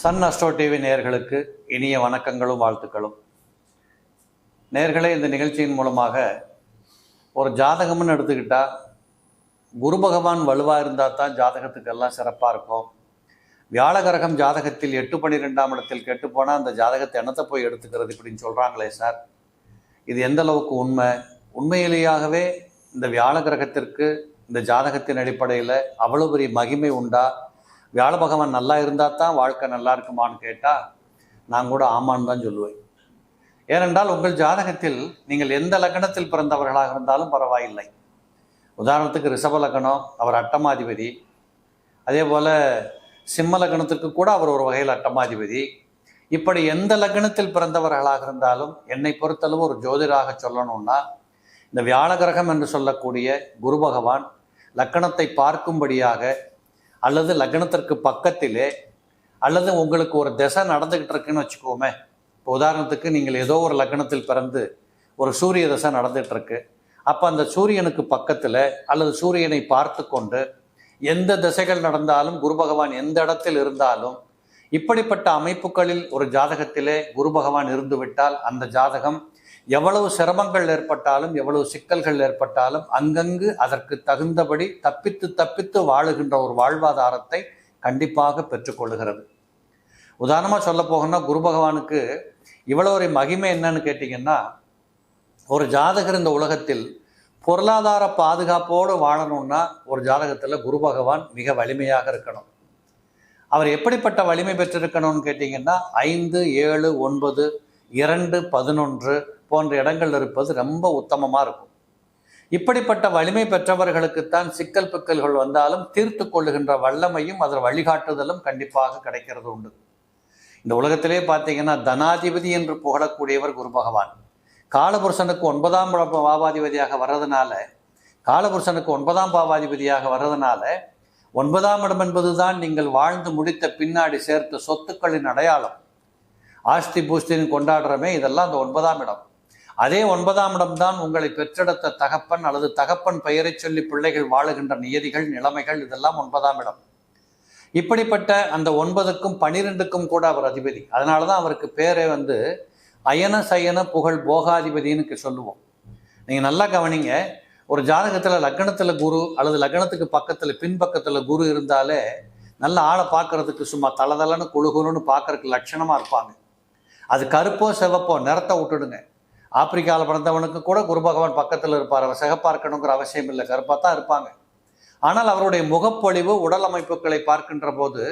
Sun astro TV நேர்களுக்கு இனிய வணக்கங்களும் வாழ்த்துக்களும். நேர்களே இந்த நிகழ்ச்சியின் மூலமாக ஒரு ஜாதகம்னு எடுத்துக்கிட்டா குரு பகவான் வலுவாக இருந்தால் தான் ஜாதகத்துக்கெல்லாம் சிறப்பாக இருக்கும். வியாழகரகம் ஜாதகத்தில் எட்டு பன்னிரெண்டாம் இடத்தில் கெட்டு போனால் அந்த ஜாதகத்தை என்னத்தை போய் எடுத்துக்கிறது இப்படின்னு சொல்கிறாங்களே சார். இது எந்த அளவுக்கு உண்மை? உண்மையிலேயாகவே இந்த வியாழ கிரகத்திற்கு இந்த ஜாதகத்தின் அடிப்படையில் அவ்வளோ பெரிய மகிமை உண்டா? வியாழ பகவான் நல்லா இருந்தால் தான் வாழ்க்கை நல்லா இருக்குமான்னு கேட்டால் நான் கூட ஆமான்னு தான் சொல்லுவேன். ஏனென்றால் உங்கள் ஜாதகத்தில் நீங்கள் எந்த லக்னத்தில் பிறந்தவர்களாக இருந்தாலும் பரவாயில்லை. உதாரணத்துக்கு ரிஷப லக்னம் அவர் அட்டமாதிபதி. அதே போல் சிம்ம லக்னத்திற்கு கூட அவர் ஒரு வகையில் அட்டமாதிபதி. இப்படி எந்த லக்னத்தில் பிறந்தவர்களாக இருந்தாலும் என்னை பொறுத்தளவு ஒரு ஜோதிடராக சொல்லணும்னா இந்த வியாழ கிரகம் என்று சொல்லக்கூடிய குரு பகவான் லக்கணத்தை பார்க்கும்படியாக அல்லது லக்னத்திற்கு பக்கத்திலே அல்லது உங்களுக்கு ஒரு திசை நடந்துக்கிட்டு இருக்குன்னு வச்சுக்கோமே. இப்போ உதாரணத்துக்கு நீங்கள் ஏதோ ஒரு லக்னத்தில் பிறந்து ஒரு சூரிய தசை நடந்துகிட்டு இருக்கு. அப்போ அந்த சூரியனுக்கு பக்கத்தில் அல்லது சூரியனை பார்த்து கொண்டு எந்த திசைகள் நடந்தாலும் குரு பகவான் எந்த இடத்தில் இருந்தாலும் இப்படிப்பட்ட அமைப்புகளில் ஒரு ஜாதகத்திலே குரு பகவான் இருந்துவிட்டால் அந்த ஜாதகம் எவ்வளவு சிரமங்கள் ஏற்பட்டாலும் எவ்வளவு சிக்கல்கள் ஏற்பட்டாலும் அங்கங்கு அதற்கு தகுந்தபடி தப்பித்து தப்பித்து வாழுகின்ற ஒரு வாழ்வாதாரத்தை கண்டிப்பாக பெற்றுக்கொள்கிறது உதாரணமாக சொல்ல போகணும்னா குரு பகவானுக்கு இவ்வளோ ஒரு மகிமை என்னன்னு கேட்டிங்கன்னா ஒரு ஜாதகர் இந்த உலகத்தில் பொருளாதார பாதுகாப்போடு வாழணும்னா ஒரு ஜாதகத்தில் குரு பகவான் மிக வலிமையாக இருக்கணும். அவர் எப்படிப்பட்ட வலிமை பெற்றிருக்கணும்னு கேட்டிங்கன்னா ஐந்து ஏழு ஒன்பது இரண்டு பதினொன்று போன்ற இடங்கள் இருப்பது ரொம்ப உத்தமமாக இருக்கும். இப்படிப்பட்ட வலிமை பெற்றவர்களுக்குத்தான் சிக்கல் பிக்கல்கள் வந்தாலும் தீர்த்து கொள்ளுகின்ற வல்லமையும் அதில் வழிகாட்டுதலும் கண்டிப்பாக கிடைக்கிறது உண்டு. இந்த உலகத்திலே பார்த்தீங்கன்னா தனாதிபதி என்று புகழக்கூடியவர் குரு பகவான். காலபுருஷனுக்கு ஒன்பதாம் பாவாதிபதியாக வர்றதுனால காலபுருஷனுக்கு ஒன்பதாம் பாவாதிபதியாக வர்றதுனால ஒன்பதாம் இடம் என்பதுதான் நீங்கள் வாழ்ந்து முடித்த பின்னாடி சேர்த்த சொத்துக்களின் அடையாளம். ஆஸ்தி பூஸ்தின்னு கொண்டாடுறமே இதெல்லாம் அந்த ஒன்பதாம் இடம். அதே ஒன்பதாம் இடம்தான் உங்களை பெற்றெடுத்த தகப்பன் அல்லது தகப்பன் பெயரை சொல்லி பிள்ளைகள் வாழுகின்ற நியதிகள் நிலைமைகள் இதெல்லாம் ஒன்பதாம் இடம். இப்படிப்பட்ட அந்த ஒன்பதுக்கும் பனிரெண்டுக்கும் கூட அவர் அதிபதி. அதனால தான் அவருக்கு பேரே வந்து அயன சயன புகழ் போகாதிபதினுக்கு சொல்லுவோம். நீங்கள் நல்லா கவனிங்க ஒரு ஜாதகத்தில் லக்னத்தில் குரு அல்லது லக்னத்துக்கு பக்கத்தில் பின்பக்கத்தில் குரு இருந்தாலே நல்ல ஆளை பார்க்கறதுக்கு சும்மா தளதளன்னு குழுகுலுன்னு பார்க்கறதுக்கு லட்சணமாக இருப்பாங்க. அது கருப்போ சிவப்போ நிறத்தை விட்டுடுங்க. ஆப்பிரிக்காவில் பிறந்தவனுக்கு கூட குரு பகவான் பக்கத்தில் இருப்பார். அவர் சிகப்பார்க்கணுங்கிற அவசியம் இல்லை. கருப்பாக தான் இருப்பாங்க. ஆனால் அவருடைய முகப்பொழிவு உடல் அமைப்புகளை பார்க்கின்ற போது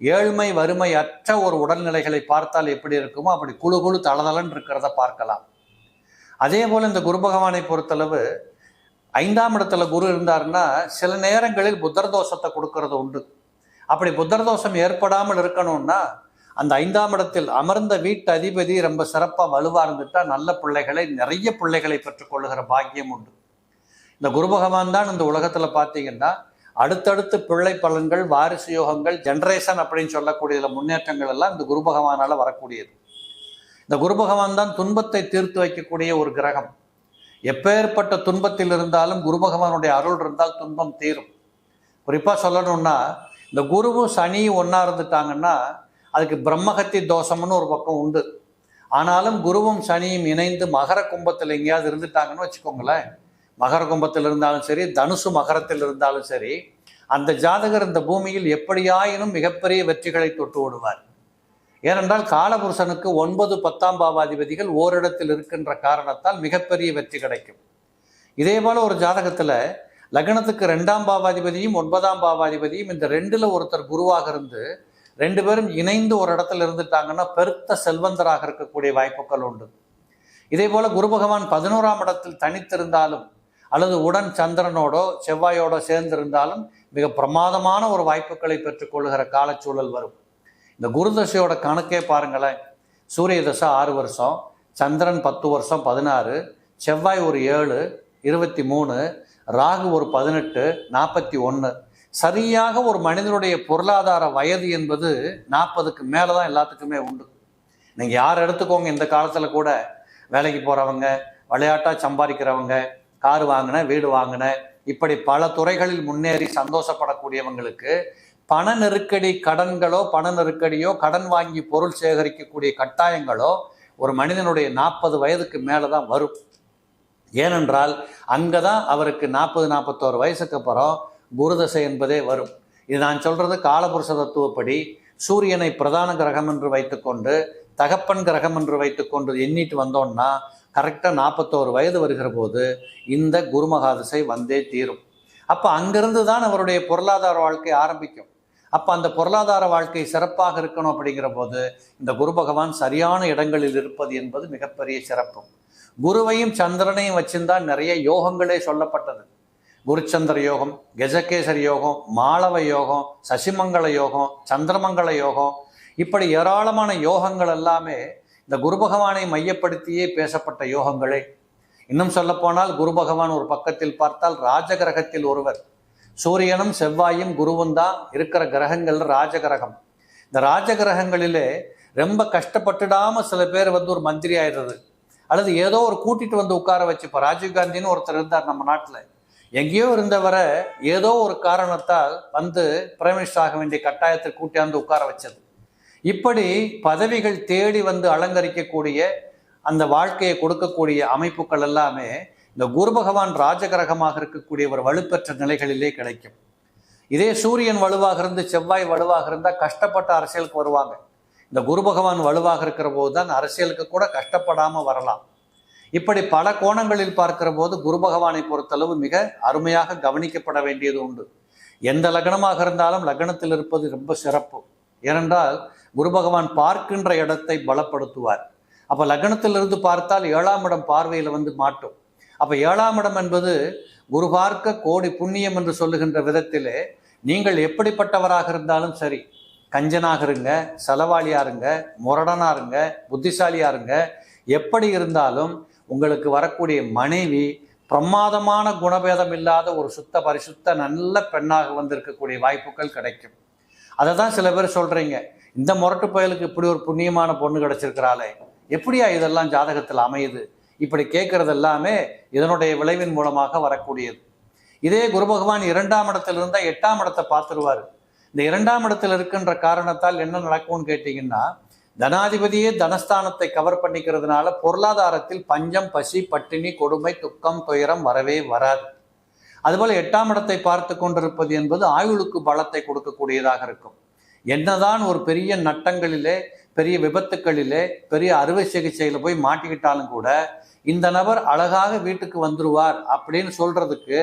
ஏழ்மை வறுமை அற்ற ஒரு உடல்நிலைகளை பார்த்தால் எப்படி இருக்குமோ அப்படி குழு குழு தளதளன் இருக்கிறத பார்க்கலாம். அதே போல் இந்த குரு பகவானை பொறுத்தளவு ஐந்தாம் இடத்துல குரு இருந்தாருன்னா சில நேரங்களில் புத்தர் தோஷத்தை கொடுக்கறது உண்டு. அப்படி புத்தர் தோஷம் ஏற்படாமல் இருக்கணும்னா அந்த ஐந்தாம் இடத்தில் அமர்ந்த வீட்டு அதிபதி ரொம்ப சிறப்பாக வலுவாக இருந்துட்டா நல்ல பிள்ளைகளை நிறைய பிள்ளைகளை பெற்றுக்கொள்ளுகிற பாக்கியம் உண்டு. இந்த குரு பகவான் தான் இந்த உலகத்தில் பார்த்தீங்கன்னா அடுத்தடுத்து பிள்ளை பலன்கள் வாரிசு யோகங்கள் ஜென்ரேஷன் அப்படின்னு சொல்லக்கூடிய முன்னேற்றங்கள் எல்லாம் இந்த குரு பகவானால் வரக்கூடியது. இந்த குரு பகவான் தான் துன்பத்தை தீர்த்து வைக்கக்கூடிய ஒரு கிரகம். எப்பேற்பட்ட துன்பத்தில் இருந்தாலும் குரு பகவானுடைய அருள் இருந்தால் துன்பம் தீரும். குறிப்பாக சொல்லணும்னா இந்த குருவும் சனி ஒன்றா இருந்துட்டாங்கன்னா அதுக்கு பிரம்மகத்தி தோஷம்னு ஒரு பக்கம் உண்டு. ஆனாலும் குருவும் சனியும் இணைந்து மகர கும்பத்தில் எங்கேயாவது இருந்துட்டாங்கன்னு வச்சுக்கோங்களேன். மகர கும்பத்தில் இருந்தாலும் சரி தனுசு மகரத்தில் இருந்தாலும் சரி அந்த ஜாதகர் இந்த பூமியில் எப்படியாயினும் மிகப்பெரிய வெற்றிகளை தொட்டு ஓடுவார். ஏனென்றால் காலபுருஷனுக்கு ஒன்பது பத்தாம் பாவாதிபதிகள் ஓரிடத்தில் இருக்கின்ற காரணத்தால் மிகப்பெரிய வெற்றி கிடைக்கும். இதே போல ஒரு ஜாதகத்தில் லக்னத்துக்கு ரெண்டாம் பாவாதிபதியும் ஒன்பதாம் பாவாதிபதியும் இந்த ரெண்டில் ஒருத்தர் குருவாக இருந்து ரெண்டு பேரும் இணைந்து ஒரு இடத்துல இருந்துட்டாங்கன்னா பெருத்த செல்வந்தராக இருக்கக்கூடிய வாய்ப்புகள் உண்டு. இதே போல குரு பகவான் பதினோராம் இடத்தில் தனித்திருந்தாலும் அல்லது உடன் சந்திரனோடோ செவ்வாயோடோ சேர்ந்திருந்தாலும் மிக பிரமாதமான ஒரு வாய்ப்புகளை பெற்றுக்கொள்கிற காலச்சூழல் வரும். இந்த குரு தசையோட கணக்கே பாருங்களேன். சூரிய தசை ஆறு வருஷம் சந்திரன் பத்து வருஷம் பதினாறு செவ்வாய் ஒரு ஏழு இருபத்தி மூணு ராகு ஒரு பதினெட்டு நாற்பத்தி ஒன்று சரியாக ஒரு மனிதனுடைய பொருளாதார வயது என்பது நாற்பதுக்கு மேலே தான் எல்லாத்துக்குமே உண்டு. நீங்கள் யார் எடுத்துக்கோங்க இந்த காலத்தில் கூட. வேலைக்கு போகிறவங்க விளையாட்டாக சம்பாதிக்கிறவங்க கார் வாங்கின வீடு வாங்கின இப்படி பல துறைகளில் முன்னேறி சந்தோஷப்படக்கூடியவங்களுக்கு பண நெருக்கடி கடன்களோ பண நெருக்கடியோ கடன் வாங்கி பொருள் சேகரிக்கக்கூடிய கட்டாயங்களோ ஒரு மனிதனுடைய நாற்பது வயதுக்கு மேலே தான் வரும். ஏனென்றால் அங்கே தான் அவருக்கு நாற்பது நாற்பத்தோரு வயசுக்கு அப்புறம் குருதசை என்பதே வரும். இது நான் சொல்கிறது காலபுருஷ தத்துவப்படி சூரியனை பிரதான கிரகம் என்று வைத்துக்கொண்டு தகப்பன் கிரகம் என்று வைத்துக்கொண்டு எண்ணிட்டு வந்தோம்னா கரெக்டாக நாற்பத்தோரு வயது வருகிற போது இந்த குருமகாதிசை வந்தே தீரும். அப்போ அங்கிருந்து தான் அவருடைய பொருளாதார வாழ்க்கை ஆரம்பிக்கும். அப்போ அந்த பொருளாதார வாழ்க்கை சிறப்பாக இருக்கணும் அப்படிங்கிற போது இந்த குரு பகவான் சரியான இடங்களில் இருப்பது என்பது மிகப்பெரிய சிறப்பு. குருவையும் சந்திரனையும் வச்சிருந்தால் நிறைய யோகங்களே சொல்லப்பட்டது. குருச்சந்திர யோகம் கஜகேசரி யோகம் மாளவ யோகம் சசிமங்கள யோகம் சந்திரமங்கள யோகம். இப்படி ஏராளமான யோகங்கள் எல்லாமே இந்த குரு பகவானை மையப்படுத்தியே பேசப்பட்ட யோகங்களே. இன்னும் சொல்லப்போனால் குரு பகவான் ஒரு பக்கத்தில் பார்த்தால் ராஜகிரகத்தில் ஒருவர். சூரியனும் செவ்வாயும் குருவும் தான் இருக்கிற கிரகங்கள் ராஜகிரகம். இந்த ராஜகிரகங்களிலே ரொம்ப கஷ்டப்பட்டுடாம சில பேர் வந்து ஒரு மந்திரி ஆயிடுறது. அல்லது ஏதோ ஒரு கூட்டிட்டு வந்து உட்கார வச்சு இப்போ ராஜீவ்காந்தின்னு ஒருத்தர் இருந்தார் நம்ம நாட்டில். எங்கேயோ இருந்தவரை ஏதோ ஒரு காரணத்தால் வந்து பிரைம் மினிஸ்டர் ஆக வேண்டிய கட்டாயத்தை கூட்டியாந்து உட்கார வச்சது. இப்படி பதவிகள் தேடி வந்து அலங்கரிக்கக்கூடிய அந்த வாழ்க்கையை கொடுக்கக்கூடிய அமைப்புகள் எல்லாமே இந்த குரு பகவான் ராஜகிரகமாக இருக்கக்கூடிய ஒரு வலுப்பெற்ற நிலைகளிலே கிடைக்கும். இதே சூரியன் வலுவாக இருந்து செவ்வாய் வலுவாக இருந்தால் கஷ்டப்பட்ட அரசியலுக்கு வருவாங்க. இந்த குரு பகவான் வலுவாக இருக்கிற போது தான் அரசியலுக்கு கூட கஷ்டப்படாமல் வரலாம். இப்படி பல கோணங்களில் பார்க்கிற போது குரு பகவானை பொறுத்தளவு மிக அருமையாக கவனிக்கப்பட வேண்டியது உண்டு. எந்த லக்னமாக இருந்தாலும் லக்னத்தில் இருப்பது ரொம்ப சிறப்பு. ஏனென்றால் குரு பகவான் பார்க்கின்ற இடத்தை பலப்படுத்துவார். அப்போ லக்னத்திலிருந்து பார்த்தால் ஏழாம் இடம் பார்வையில் வந்து மாட்டும். அப்போ ஏழாம் இடம் என்பது குரு பார்க்க கோடி புண்ணியம் என்று சொல்லுகின்ற விதத்திலே நீங்கள் எப்படிப்பட்டவராக இருந்தாலும் சரி கஞ்சனாக இருங்க செலவாளியா இருங்க முரடனா இருங்க புத்திசாலியா இருங்க எப்படி இருந்தாலும் உங்களுக்கு வரக்கூடிய மனைவி பிரமாதமான குணபேதம் இல்லாத ஒரு சுத்த பரிசுத்த நல்ல பெண்ணாக வந்திருக்கக்கூடிய வாய்ப்புகள் கிடைக்கும். அதை தான் சில பேர் சொல்கிறீங்க இந்த முரட்டு பயலுக்கு இப்படி ஒரு புண்ணியமான பொண்ணு கிடச்சிருக்கிறாளே எப்படியா இதெல்லாம் ஜாதகத்தில் அமையுது? இப்படி கேட்கறது எல்லாமே இதனுடைய விளைவின் மூலமாக வரக்கூடியது. இதே குரு பகவான் இரண்டாம் இடத்துல இருந்தால் எட்டாம் இடத்தை பார்த்துருவாரு. இந்த இரண்டாம் இடத்தில் இருக்கின்ற காரணத்தால் என்ன நடக்கும்னு கேட்டிங்கன்னா தனாதிபதியே தனஸ்தானத்தை கவர் பண்ணிக்கிறதுனால பொருளாதாரத்தில் பஞ்சம் பசி பட்டினி கொடுமை துக்கம் துயரம் வரவே வராது. அதுபோல் எட்டாம் இடத்தை பார்த்து கொண்டிருப்பது என்பது ஆயுளுக்கு பலத்தை கொடுக்கக்கூடியதாக இருக்கும். என்னதான் ஒரு பெரிய நட்டங்களிலே பெரிய விபத்துக்களிலே பெரிய அறுவை சிகிச்சையில் போய் மாட்டிக்கிட்டாலும் கூட இந்த நபர் அழகாக வீட்டுக்கு வந்துருவார் அப்படின்னு சொல்றதுக்கு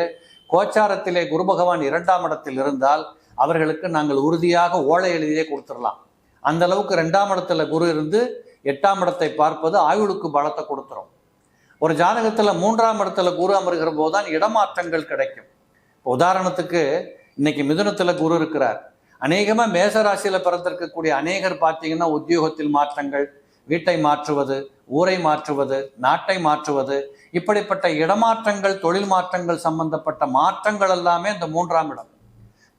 கோச்சாரத்திலே குரு பகவான் இரண்டாம் இடத்தில் இருந்தால் அவர்களுக்கு நாங்கள் உறுதியாக ஓலை எழுதியே கொடுத்துடலாம். அந்த அளவுக்கு ரெண்டாம் இடத்துல குரு இருந்து எட்டாம் இடத்தை பார்ப்பது ஆயுளுக்கு பலத்தை கொடுத்துரும். ஒரு ஜாதகத்தில் மூன்றாம் இடத்துல குரு அமர்கிற போதுதான் இடமாற்றங்கள் கிடைக்கும். இப்போ உதாரணத்துக்கு இன்னைக்கு மிதுனத்தில் குரு இருக்கிறார். அநேகமா மேசராசியில பிறந்திருக்கக்கூடிய அநேகர் பார்த்தீங்கன்னா உத்தியோகத்தில் மாற்றங்கள் வீட்டை மாற்றுவது ஊரை மாற்றுவது நாட்டை மாற்றுவது இப்படிப்பட்ட இடமாற்றங்கள் தொழில் மாற்றங்கள் சம்பந்தப்பட்ட மாற்றங்கள் எல்லாமே இந்த மூன்றாம் இடம்.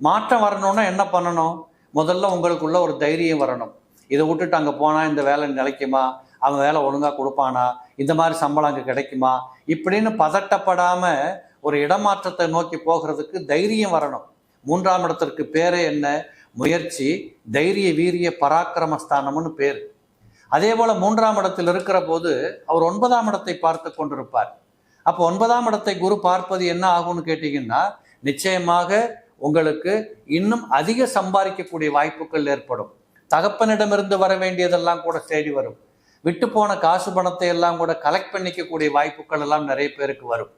மாற்றம் வரணும்னா என்ன பண்ணணும்? முதல்ல உங்களுக்குள்ள ஒரு தைரியம் வரணும். இதை விட்டுட்டு அங்கே போனால் இந்த வேலை நிலைக்குமா? அவன் வேலை ஒழுங்காக கொடுப்பானா? இந்த மாதிரி சம்பளம் அங்கே கிடைக்குமா? இப்படின்னு பதட்டப்படாமல் ஒரு இடமாற்றத்தை நோக்கி போகிறதுக்கு தைரியம் வரணும். மூன்றாம் இடத்திற்கு பேரே என்ன? முயற்சி தைரிய வீரிய பராக்கிரமஸ்தானம்னு பேர். அதே போல் மூன்றாம் இடத்தில் இருக்கிற போது அவர் ஒன்பதாம் இடத்தை பார்த்து கொண்டிருப்பார். அப்போ ஒன்பதாம் இடத்தை குரு பார்ப்பது என்ன ஆகும்னு கேட்டிங்கன்னா நிச்சயமாக உங்களுக்கு இன்னும் அதிக சம்பாதிக்கக்கூடிய வாய்ப்புகள் ஏற்படும். தகப்பனிடமிருந்து வர வேண்டியதெல்லாம் கூட தேடி வரும். விட்டு போன காசு பணத்தை எல்லாம் கூட கலெக்ட் பண்ணிக்கக்கூடிய வாய்ப்புகள் எல்லாம் நிறைய பேருக்கு வரும்.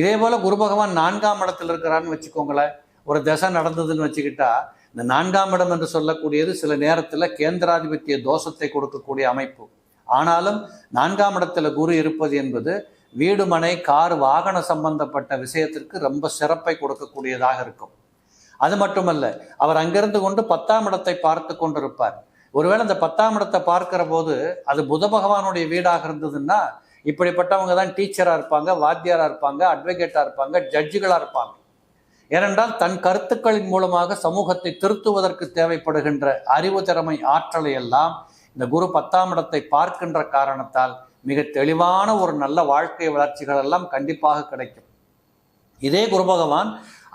இதே போல் குரு பகவான் நான்காம் இடத்துல இருக்கிறான்னு வச்சுக்கோங்களேன். ஒரு தசை நடந்ததுன்னு வச்சுக்கிட்டா இந்த நான்காம் இடம் என்று சொல்லக்கூடியது சில நேரத்தில் கேந்திராதிபத்திய தோஷத்தை கொடுக்கக்கூடிய அமைப்பு. ஆனாலும் நான்காம் இடத்துல குரு இருப்பது என்பது வீடு மனை கார் வாகன சம்பந்தப்பட்ட விஷயத்திற்கு ரொம்ப சிறப்பை கொடுக்கக்கூடியதாக இருக்கும். அது மட்டுமல்ல அவர் அங்கிருந்து கொண்டு பத்தாம் இடத்தை பார்த்து கொண்டிருப்பார். ஒருவேளை அந்த பத்தாம் இடத்தை பார்க்கிற போது அது புத பகவானுடைய வீடாக இருந்ததுன்னா இப்படிப்பட்டவங்க தான் டீச்சராக இருப்பாங்க வாத்தியாராக இருப்பாங்க அட்வொகேட்டாக இருப்பாங்க ஜட்ஜுகளாக இருப்பாங்க. ஏனென்றால் தன் கருத்துக்களின் மூலமாக சமூகத்தை திருத்துவதற்கு தேவைப்படுகின்ற அறிவு திறமை ஆற்றலை எல்லாம் இந்த குரு பத்தாம் இடத்தை பார்க்கின்ற காரணத்தால் மிக தெளிவான ஒரு நல்ல வாழ்க்கை வளர்ச்சிகள் எல்லாம் கண்டிப்பாக கிடைக்கும். இதே குரு பகவான்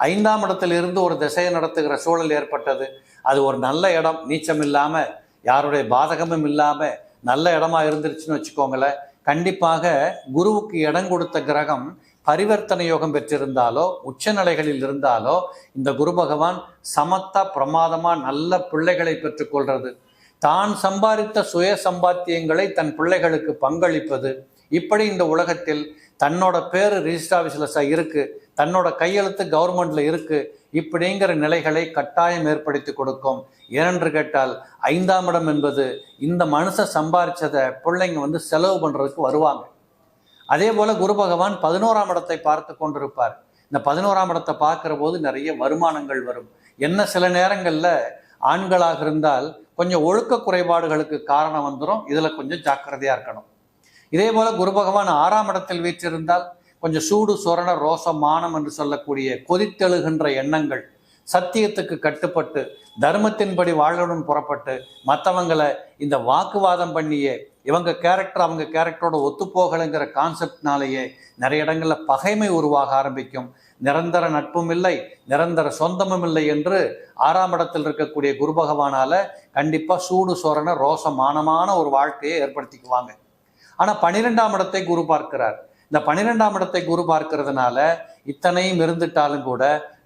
ஐந்தாம் இடத்திலிருந்து ஒரு திசையை நடத்துகிற சூழல் ஏற்பட்டது. அது ஒரு நல்ல இடம் நீச்சம் இல்லாமல் யாருடைய பாதகமும் இல்லாமல் நல்ல இடமா இருந்துருச்சுன்னு வச்சுக்கோங்களேன். கண்டிப்பாக குருவுக்கு இடம் கொடுத்த கிரகம் பரிவர்த்தனை யோகம் பெற்றிருந்தாலோ உச்சநிலைகளில் இருந்தாலோ இந்த குரு பகவான் சமத்தா பிரமாதமா நல்ல பிள்ளைகளை பெற்றுக்கொள்றது தான் சம்பாதித்த சுய சம்பாத்தியங்களை தன் பிள்ளைகளுக்கு பங்களிப்பது. இப்படி இந்த உலகத்தில் தன்னோட பேர் ரிஜிஸ்டர் ஆஃபீஸில் இருக்குது தன்னோட கையெழுத்து கவர்மெண்ட்ல இருக்கு. இப்படிங்கிற நிலைகளை கட்டாயம் ஏற்படுத்தி கொடுக்கும். ஏனென்று கேட்டால் ஐந்தாம் இடம் என்பது இந்த மனுஷன் சம்பாரிச்சதை பிள்ளைங்க வந்து செலவு பண்றதுக்கு வருவாங்க. அதே போல குரு பகவான் பதினோராம் இடத்தை பார்த்து கொண்டிருப்பார். இந்த பதினோராம் இடத்தை பார்க்கிற போது நிறைய வருமானங்கள் வரும். என்ன சில நேரங்களில் ஆண்களாக இருந்தால் கொஞ்சம் ஒழுக்க குறைபாடுகளுக்கு காரணம் வந்துடும் இதில் கொஞ்சம் ஜாக்கிரதையாக இருக்கணும். இதே போல குரு பகவான் ஆறாம் இடத்தில் வீற்றிருந்தால் கொஞ்சம் சூடு சொரண ரோச மானம் என்று சொல்லக்கூடிய கொதித்தெழுகின்ற எண்ணங்கள் சத்தியத்துக்கு கட்டுப்பட்டு தர்மத்தின்படி வாழனும் புறப்பட்டு மற்றவங்களை இந்த வாக்குவாதம் பண்ணியே இவங்க கேரக்டர் அவங்க கேரக்டரோட ஒத்துப்போகலைங்கிற கான்செப்ட்னாலேயே நிறைய இடங்களில் பகைமை உருவாக ஆரம்பிக்கும். நிரந்தர நட்பும் இல்லை நிரந்தர சொந்தமும் இல்லை என்று ஆறாம் இடத்தில் இருக்கக்கூடிய குரு பகவானால் கண்டிப்பாக சூடு ரோச ரோசமானமான ஒரு வாழ்க்கையை ஏற்படுத்திக்குவாங்க. ஆனால் பன்னிரெண்டாம் இடத்தை குரு பார்க்கிறார். இந்த பன்னிரெண்டாம் இடத்தை குரு பார்க்கறதுனால இத்தனையும் இருந்துட்டாலும் கூட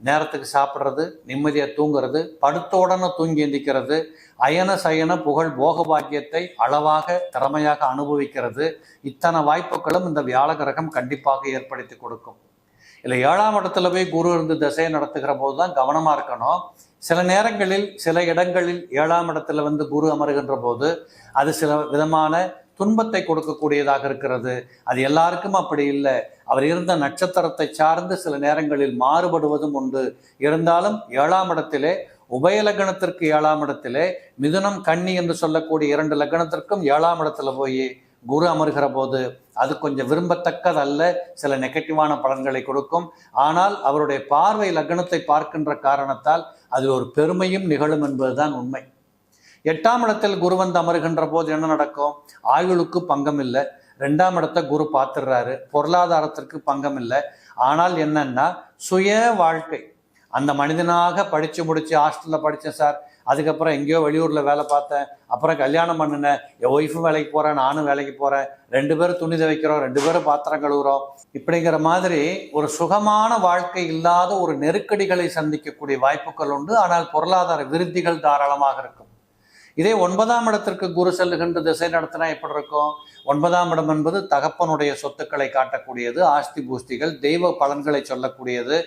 நேரத்துக்கு சாப்பிட்றது நிம்மதியாக தூங்குறது படுத்தோடனே தூங்கி எந்திக்கிறது அயன சயன புகழ் போக பாக்கியத்தை அளவாக திறமையாக அனுபவிக்கிறது. இத்தனை வாய்ப்புகளும் இந்த வியாழ கிரகம் கண்டிப்பாக ஏற்படுத்தி கொடுக்கும். இல்லை ஏழாம் இடத்துல போய் குரு இருந்து திசையை நடத்துகிற போது தான் கவனமாக இருக்கணும். சில நேரங்களில் சில இடங்களில் ஏழாம் இடத்துல வந்து குரு அமருகின்ற போது அது சில விதமான துன்பத்தை கொடுக்கக்கூடியதாக இருக்கிறது. அது எல்லாருக்கும் அப்படி இல்லை. அவர் இருந்த நட்சத்திரத்தை சார்ந்து சில நேரங்களில் மாறுபடுவதும் உண்டு. இருந்தாலும் ஏழாம் இடத்திலே உபய லக்னத்திற்கு ஏழாம் இடத்திலே மிதுனம் கன்னி என்று சொல்லக்கூடிய இரண்டு லக்னத்திற்கும் ஏழாம் இடத்துல போய் குரு அமர்கிற போது அது கொஞ்சம் விரும்பத்தக்கதல்ல. சில நெகட்டிவான பலன்களை கொடுக்கும். ஆனால் அவருடைய பார்வை லக்னத்தை பார்க்கின்ற காரணத்தால் அதில் ஒரு பெருமையும் நிகழும் என்பதுதான் உண்மை. எட்டாம் இடத்தில் குரு வந்து அமருகின்ற போது என்ன நடக்கும்? ஆயுளுக்கு பங்கம் இல்லை. ரெண்டாம் இடத்தை குரு பார்த்துடுறாரு. பொருளாதாரத்திற்கு பங்கம் இல்லை. ஆனால் என்னன்னா சுய வாழ்க்கை. அந்த மனிதனாக படித்து முடிச்சு ஹாஸ்டலில் படித்தேன் சார். அதுக்கப்புறம் எங்கேயோ வெளியூரில் வேலை பார்த்தேன். அப்புறம் கல்யாணம் பண்ணினேன். என் ஒய்ஃபும் வேலைக்கு போகிறேன் நானும் வேலைக்கு போகிறேன் ரெண்டு பேரும் துணி துவைக்கிறோம் ரெண்டு பேரும் பாத்திரம் கழுவுறோம். இப்படிங்கிற மாதிரி ஒரு சுகமான வாழ்க்கை இல்லாத ஒரு நெருக்கடிகளை சந்திக்கக்கூடிய வாய்ப்புகள் உண்டு. ஆனால் பொருளாதார விருத்திகள் தாராளமாக இருக்கும். இதே ஒன்பதாம் இடத்திற்கு குரு செல்லுகின்ற திசை நடத்தினா எப்படி இருக்கும்? ஒன்பதாம் இடம் என்பது தகப்பனுடைய சொத்துக்களை காட்டக்கூடியது ஆஸ்தி பூஸ்திகள் தெய்வ பலன்களை சொல்லக்கூடியது.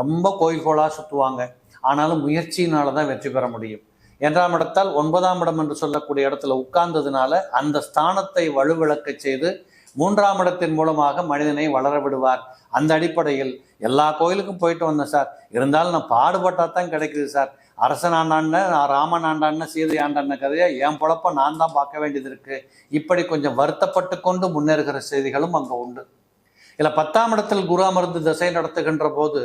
ரொம்ப கோயில் சுற்றுவாங்க ஆனாலும் முயற்சியினால தான் வெற்றி பெற முடியும். என்றாம் இடத்தால் ஒன்பதாம் இடம் என்று சொல்லக்கூடிய இடத்துல உட்கார்ந்ததுனால அந்த ஸ்தானத்தை வலுவிளக்க செய்து மூன்றாம் இடத்தின் மூலமாக மனிதனை வளர விடுவார். அந்த அடிப்படையில் எல்லா கோயிலுக்கும் போயிட்டு வந்தேன் சார். இருந்தாலும் நான் பாடுபட்டா தான் கிடைக்குது சார். அரசன் ஆண்டாண்ட ராமன் ஆண்டாண்ட சீதை ஆண்டான கதையை என் பொழப்ப நான் தான் பார்க்க வேண்டியது இருக்கு. இப்படி கொஞ்சம் வருத்தப்பட்டு கொண்டு முன்னேறுகிற செய்திகளும் அங்கே உண்டு. இல்ல பத்தாம் இடத்தில் குரு அமர்ந்து திசை நடத்துகின்ற போது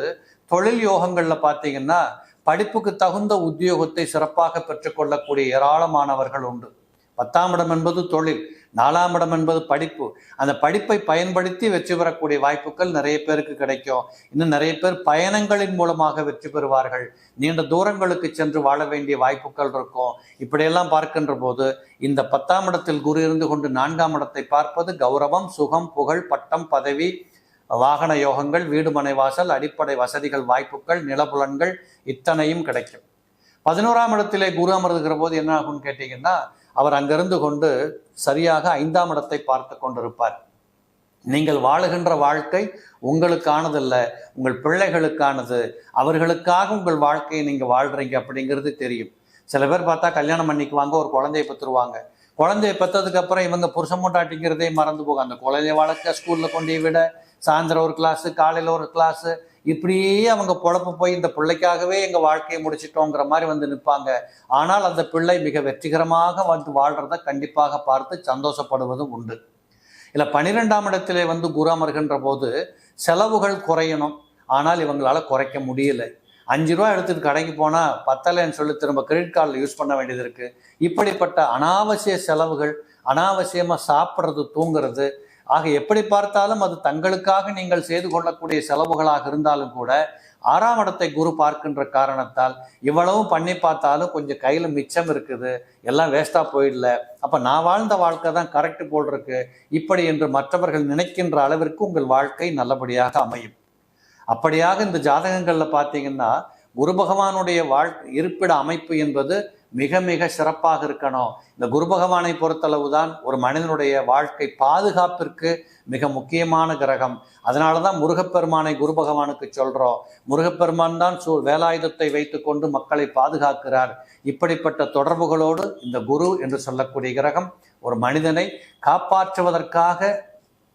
தொழில் யோகங்களில் பார்த்தீங்கன்னா படிப்புக்கு தகுந்த உத்தியோகத்தை சிறப்பாக பெற்றுக்கொள்ளக்கூடிய ஏராளமானவர்கள் உண்டு. பத்தாம் இடம் என்பது தொழில். நாலாம் இடம் என்பது படிப்பு. அந்த படிப்பை பயன்படுத்தி வெற்றி பெறக்கூடிய வாய்ப்புகள் நிறைய பேருக்கு கிடைக்கும். இன்னும் நிறைய பேர் பயணங்களின் மூலமாக வெற்றி பெறுவார்கள். நீண்ட தூரங்களுக்கு சென்று வாழ வேண்டிய வாய்ப்புகள் இருக்கும். இப்படியெல்லாம் பார்க்கின்ற போது இந்த பத்தாம் இடத்தில் குரு இருந்து கொண்டு நான்காம் இடத்தை பார்ப்பது கௌரவம் சுகம் புகழ் பட்டம் பதவி வாகன யோகங்கள் வீடு மனைவாசல் அடிப்படை வசதிகள் வாய்ப்புகள் நிலப்புலன்கள் இத்தனையும் கிடைக்கும். பதினோராம் இடத்திலே குரு அமர்ந்துகிற போது என்ன ஆகும்னு கேட்டீங்கன்னா அவர் அங்கிருந்து கொண்டு சரியாக ஐந்தாம் இடத்தை பார்த்து கொண்டிருப்பார். நீங்கள் வாழுகின்ற வாழ்க்கை உங்களுக்கானதல்ல உங்கள் பிள்ளைகளுக்கானது. அவர்களுக்காக உங்கள் வாழ்க்கையை நீங்கள் வாழ்றீங்க அப்படிங்கிறது தெரியும். சில பேர் பார்த்தா கல்யாணம் பண்ணிக்குவாங்க ஒரு குழந்தைய பெற்றுருவாங்க. குழந்தைய பெற்றதுக்கு அப்புறம் இவங்க புருஷன் மூட்டாட்டிங்கிறதே மறந்து போகும். அந்த குழந்தைய வளர்க்க ஸ்கூலில் கொண்டு விட சாயந்தரம் ஒரு கிளாஸு காலையில் ஒரு கிளாஸு இப்படியே அவங்க பொழப்பு போய் இந்த பிள்ளைக்காகவே எங்கள் வாழ்க்கையை முடிச்சிட்டோங்கிற மாதிரி வந்து நிற்பாங்க ஆனால் அந்த பிள்ளை மிக வெற்றிகரமாக வந்து வாழ்கிறத கண்டிப்பாக பார்த்து சந்தோஷப்படுவதும் உண்டு. இல்லை பன்னிரெண்டாம் இடத்திலே வந்து குரு அமர்கின்ற போது செலவுகள் குறையணும். ஆனால் இவங்களால் குறைக்க முடியல. அஞ்சு ரூபா எடுத்துட்டு கடைக்கு போனால் பத்தலைன்னு சொல்லி திரும்ப கிரெடிட் கார்டில் யூஸ் பண்ண வேண்டியது இருக்குது இப்படிப்பட்ட அனாவசிய செலவுகள் அனாவசியமாக சாப்பிட்றது தூங்குறது ஆக எப்படி பார்த்தாலும் அது தங்களுக்காக நீங்கள் செய்து கொள்ளக்கூடிய செலவுகளாக இருந்தாலும் கூட ஆறாம் இடத்தை குரு பார்க்கின்ற காரணத்தால் இவ்வளவும் பண்ணி பார்த்தாலும் கொஞ்சம் கையில் மிச்சம் இருக்குது எல்லாம் வேஸ்ட்டாக போயிடல. அப்போ நான் வாழ்ந்த வாழ்க்கை தான் கரெக்ட் போல் இருக்கு. இப்படி என்று மற்றவர்கள் நினைக்கின்ற அளவிற்கு உங்கள் வாழ்க்கை நல்லபடியாக அமையும். அப்படியாக இந்த ஜாதகங்களில் பார்த்தீங்கன்னா குரு பகவானுடைய வாழ் இருப்பிட அமைப்பு என்பது மிக மிக சிறப்பாக இருக்கணும். இந்த குரு பகவானை பொறுத்தளவு தான் ஒரு மனிதனுடைய வாழ்க்கை பாதுகாப்பிற்கு மிக முக்கியமான கிரகம். அதனால தான் முருகப்பெருமானை குரு பகவானுக்கு சொல்கிறோம் முருகப்பெருமான் தான் சூ வேலாயுதத்தை வைத்துக்கொண்டு மக்களை பாதுகாக்கிறார். இப்படிப்பட்ட தொடர்புகளோடு இந்த குரு என்று சொல்லக்கூடிய கிரகம் ஒரு மனிதனை காப்பாற்றுவதற்காக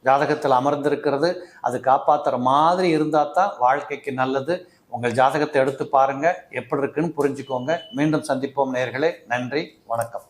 ஜாதகத்தில் அமர்ந்திருக்கிறது. அது காப்பாற்றுற மாதிரி இருந்தால் தான் வாழ்க்கைக்கு நல்லது. உங்கள் ஜாதகத்தை எடுத்து பாருங்கள் எப்படி இருக்குன்னு புரிஞ்சுக்கோங்க. மீண்டும் சந்திப்போம் நேர்களே நன்றி. வணக்கம்.